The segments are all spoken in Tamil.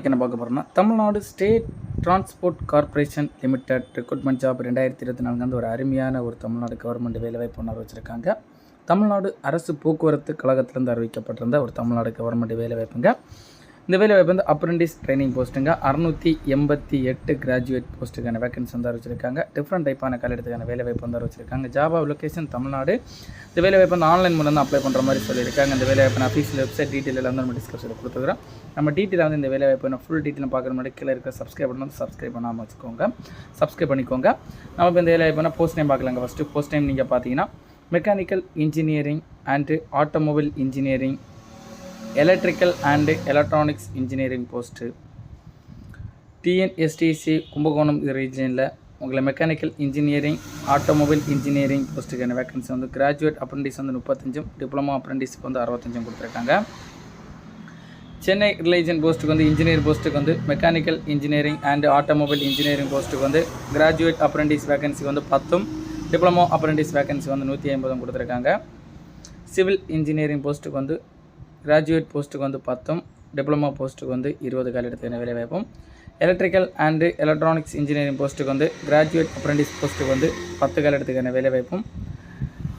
என்ன பார்க்க போகிறோம்னா Tamil Nadu state transport corporation limited recruitment job ரெண்டாயிரத்தி இருபத்தி நான்கு வந்து ஒரு அருமையான ஒரு தமிழ்நாடு கவர்மெண்ட் வேலைவாய்ப்பு ஒன்று வச்சுருக்காங்க தமிழ்நாடு அரசு போக்குவரத்து கழகத்திலேருந்து அறிவிக்கப்பட்டிருந்த ஒரு தமிழ்நாடு கவர்மெண்ட் வேலைவாய்ப்புங்க இந்த வேலைவாய்ப்பு வந்து அப்ரெண்டிஸ் ட்ரைனிங் போஸ்ட்டுங்க அறுநூற்றி எண்பத்தி எட்டு கிராஜுவேட் போஸ்ட்டுக்கான வேகன்சி வந்து அறிவிச்சிருக்காங்க. டிஃப்ரெண்ட் டைப்பான காலத்துக்கான வேலைவாய்ப்பு வந்து அறிவிச்சிருக்காங்க. ஜாபா லொகேஷன் தமிழ்நாடு. இந்த வேலைவாய்ப்பு வந்து ஆன்லைன் மூலம் தான் அப்ளை பண்ணுற மாதிரி சொல்லியிருக்காங்க. இந்த வேலைவாய்ப்பு அஃபீஷியல் வெப்சைட் டீட்டெயில் எல்லாம் வந்து நம்ம டிஸ்கஷனில் கொடுத்துக்கிறோம் நம்ம டீட்டெயில் வந்து இந்த வேலைவாய்ப்பு நான் ஃபுல் டீட்டெயில் பார்க்குற மாதிரி கீழே இருக்க சப்ஸ்கிரைப் பண்ணணும் சப்ஸ்கிரைப் பண்ணாமல் வச்சுக்கோங்க. சப்ஸ்கிரைப் பண்ணிக்கோங்க. நம்ம இப்போ இந்த வேலைவாய்ப்பு போஸ்ட் டைம் பார்க்கலாங்க. ஃபஸ்ட்டு போஸ்ட் டைம் நீங்கள் பார்த்தீங்கன்னா mechanical engineering and automobile engineering electrical and electronics engineering post TNSTC Kumbakonam ரீஜனில் உங்களை மெக்கானிக்கல் இன்ஜினியரிங் ஆட்டோமொபைல் இன்ஜினியரிங் போஸ்ட்டுக்கான வேகன்சி வந்து கிராஜுவேட் அப்ரெண்டிஸ் வந்து முப்பத்தஞ்சும் டிப்ளமோ அப்ரெண்டிஸ்க்கு வந்து அறுபத்தஞ்சும் கொடுத்துருக்காங்க. சென்னை ரிலேஜன் போஸ்ட்டுக்கு வந்து இன்ஜினியர் போஸ்ட்டுக்கு வந்து mechanical engineering and automobile engineering போஸ்ட்டுக்கு வந்து கிராஜுவேட் அப்ரெண்டிஸ் வேகன்சி வந்து பத்தும் டிப்ளமோ அப்ரெண்டிஸ் வேகன்சி வந்து நூற்றி ஐம்பதும் கொடுத்துருக்காங்க. சிவில் இன்ஜினியரிங் போஸ்ட்டுக்கு வந்து கிராஜுவேட் போஸ்ட்டுக்கு வந்து பத்தும் டிப்ளமோ போஸ்ட்டுக்கு வந்து இருபது காலிடத்துக்கான வேலைவாய்ப்பும் எலக்ட்ரிக்கல் அண்டு எலக்ட்ரானிக்ஸ் இன்ஜினியரிங் போஸ்ட்டுக்கு வந்து கிராஜுவேட் அப்ரெண்டிஸ் போஸ்ட்டுக்கு வந்து பத்து காலிடத்துக்கான வேலைவாய்ப்பும்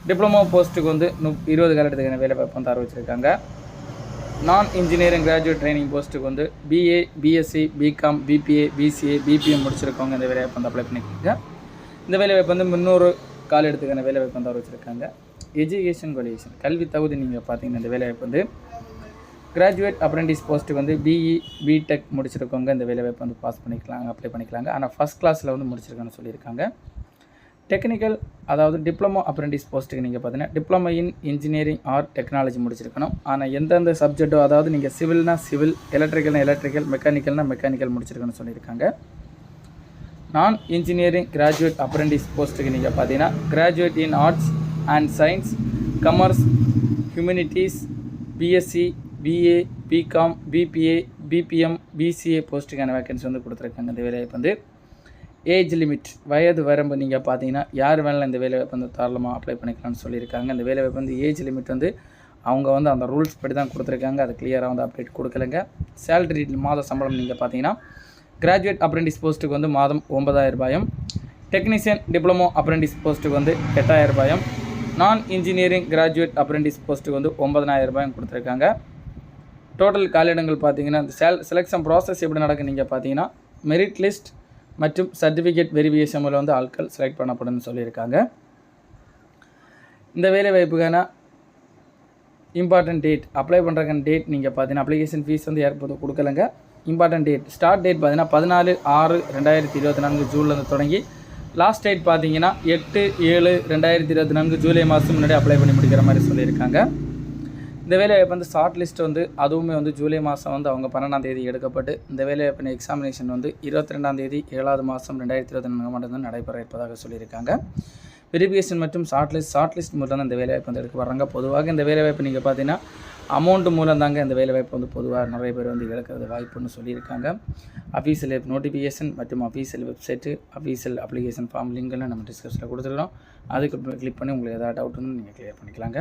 டிப்ளமோ போஸ்ட்டுக்கு வந்து நு இருபது காலிடத்துக்கான வேலைவாய்ப்பு வந்து அறிவிச்சிருக்காங்க. நான் இன்ஜினியரிங் கிராஜுவேட் ட்ரைனிங் போஸ்ட்டுக்கு வந்து BA BSc BCom BBA BCA BBM முடிச்சிருக்கவங்க இந்த வேலைவாய்ப்பு வந்து அப்ளை பண்ணிக்கோங்க. இந்த வேலைவாய்ப்பு வந்து முந்நூறு கால எடுத்துக்கான வேலைவாய்ப்பு வந்து அறிவிச்சிருக்காங்க. எஜுகேஷன் குவாலிஃபிகேஷன் கல்வி தகுதி நீங்கள் பார்த்தீங்கன்னா இந்த வேலைவாய்ப்பு வந்து கிராஜுவேட் அப்ரெண்டிஸ் போஸ்ட்டுக்கு வந்து பிஇ பிடெக் முடிச்சிருக்கவங்க இந்த வேலைவாய்ப்பு வந்து பாஸ் பண்ணிக்கலாங்க அப்ளை பண்ணிக்கலாங்க. ஆனால் ஃபஸ்ட் கிளாஸில் வந்து முடிச்சிருக்கான்னு சொல்லியிருக்காங்க. டெக்னிக்கல் அதாவது டிப்ளமோ அப்ரெண்டிஸ் போஸ்ட்டுக்கு நீங்கள் பார்த்தீங்கன்னா diploma in engineering or technology முடிச்சிருக்கணும். ஆனால் எந்தெந்த சப்ஜெக்ட்டோ அதாவது நீங்கள் சிவில்னா சிவில் எலக்ட்ரிக்கல்னா எலக்ட்ரிக்கல் மெக்கானிக்கல்னா மெக்கானிக்கல் முடிச்சிருக்கணும்னு சொல்லியிருக்காங்க. நான் இன்ஜினியரிங் கிராஜுவேட் அப்ரெண்டிஸ் போஸ்ட்டுக்கு நீங்கள் பார்த்தீங்கன்னா graduate in arts and science commerce humanities BSc BA BCom BBA BBM BCA போஸ்ட்டுக்கான vacancy வந்து கொடுத்துருக்காங்க இந்த வேலைவாய்ப்பு வந்து. ஏஜ் லிமிட் வயது வரம்பு நீங்கள் பார்த்தீங்கன்னா யார் வேணாலும் இந்த வேலைவாய்ப்பு வந்து தாராளமாக அப்ளை பண்ணிக்கலாம்னு சொல்லியிருக்காங்க. இந்த வேலைவாய்ப்பு வந்து ஏஜ் லிமிட் வந்து அவங்க வந்து அந்த ரூல்ஸ் படி தான் கொடுத்துருக்காங்க. அது கிளியராக வந்து அப்டேட் கொடுக்கலங்க. சேலரி மாத சம்பளம் நீங்கள் பார்த்தீங்கன்னா கிராஜுவேட் அப்ரெண்டிஸ் போஸ்ட்டுக்கு வந்து மாதம் ஒன்பதாயிரம் ரூபாயும் டெக்னீஷியன் டிப்ளமோ அப்ரெண்டிஸ் போஸ்ட்டுக்கு வந்து எட்டாயிரம் ரூபாயும் நான் இன்ஜினியரிங் கிராஜுவேட் அப்ரெண்டிஸ் போஸ்ட்டுக்கு வந்து ஒன்பதனாயிரம் ரூபாயும் கொடுத்துருக்காங்க. டோட்டல் காலியிடங்கள் பார்த்தீங்கன்னா இந்த செல் செலெக்ஷன் ப்ராசஸ் எப்படி நடக்கும் நீங்கள் பார்த்தீங்கன்னா மெரிட் லிஸ்ட் மற்றும் சர்டிஃபிகேட் வெரிஃபிகேஷன் மூலம் வந்து ஆட்கள் செலக்ட் பண்ணப்படும்னு சொல்லியிருக்காங்க. இந்த வேலை வாய்ப்புக்கான இம்பார்ட்டன்ட் டேட் அப்ளை பண்ணுறக்கான டேட் நீங்கள் பார்த்தீங்கன்னா அப்ளிகேஷன் ஃபீஸ் வந்து ஏற்பது கொடுக்கலங்க. இம்பார்ட்டன்ட் டேட் ஸ்டார்ட் டேட் பார்த்தீங்கன்னா பதினாலு ஆறு ரெண்டாயிரத்தி இருபத்தி நான்கு ஜூன்லேருந்து தொடங்கி லாஸ்ட் டேட் பார்த்தீங்கன்னா எட்டு ஏழு ரெண்டாயிரத்தி இருபத்தி நான்கு ஜூலை மாதம் முன்னாடி அப்ளை பண்ணி முடிக்கிற மாதிரி சொல்லியிருக்காங்க. இந்த வேலைவாய்ப்பு வந்து ஷார்ட் லிஸ்ட் வந்து அதுவுமே வந்து ஜூலை மாதம் வந்து அவங்க பன்னெண்டாம் தேதி எடுக்கப்பட்டு இந்த வேலைவாய்ப்பின் எக்ஸாமினேஷன் வந்து இருபத்தி ரெண்டாம் தேதி ஏழாவது மாதம் ரெண்டாயிரத்தி இருபத்தி நான்கு மட்டும்தான் நடைபெற இருப்பதாக சொல்லியிருக்காங்க. வெரிஃபிகேஷன் மற்றும் ஷார்ட் லிஸ்ட் ஷார்ட் லிஸ்ட் மூலம் தான் இந்த வேலைவாய்ப்பு வந்து எடுக்க வராங்க பொதுவாக இந்த வேலைவாய்ப்பு நீங்கள் பார்த்தீங்கன்னா அமௌண்ட் மூலம் தாங்க இந்த வேலைவாய்ப்பு வந்து பொதுவாக நிறைய பேர் வந்து இழக்கிறது வாய்ப்புன்னு சொல்லியிருக்காங்க. அஃபீஷியல் நோட்டிஃபிகேஷன் மற்றும் official website official application form லிங்க்லாம் நம்ம டிஸ்கஷனில் கொடுத்துருக்கோம் அதுக்கு கிளிக் பண்ணி உங்களுக்கு எதாவது டவுட் வந்து நீங்கள் கிளியர் பண்ணிக்கலாங்க.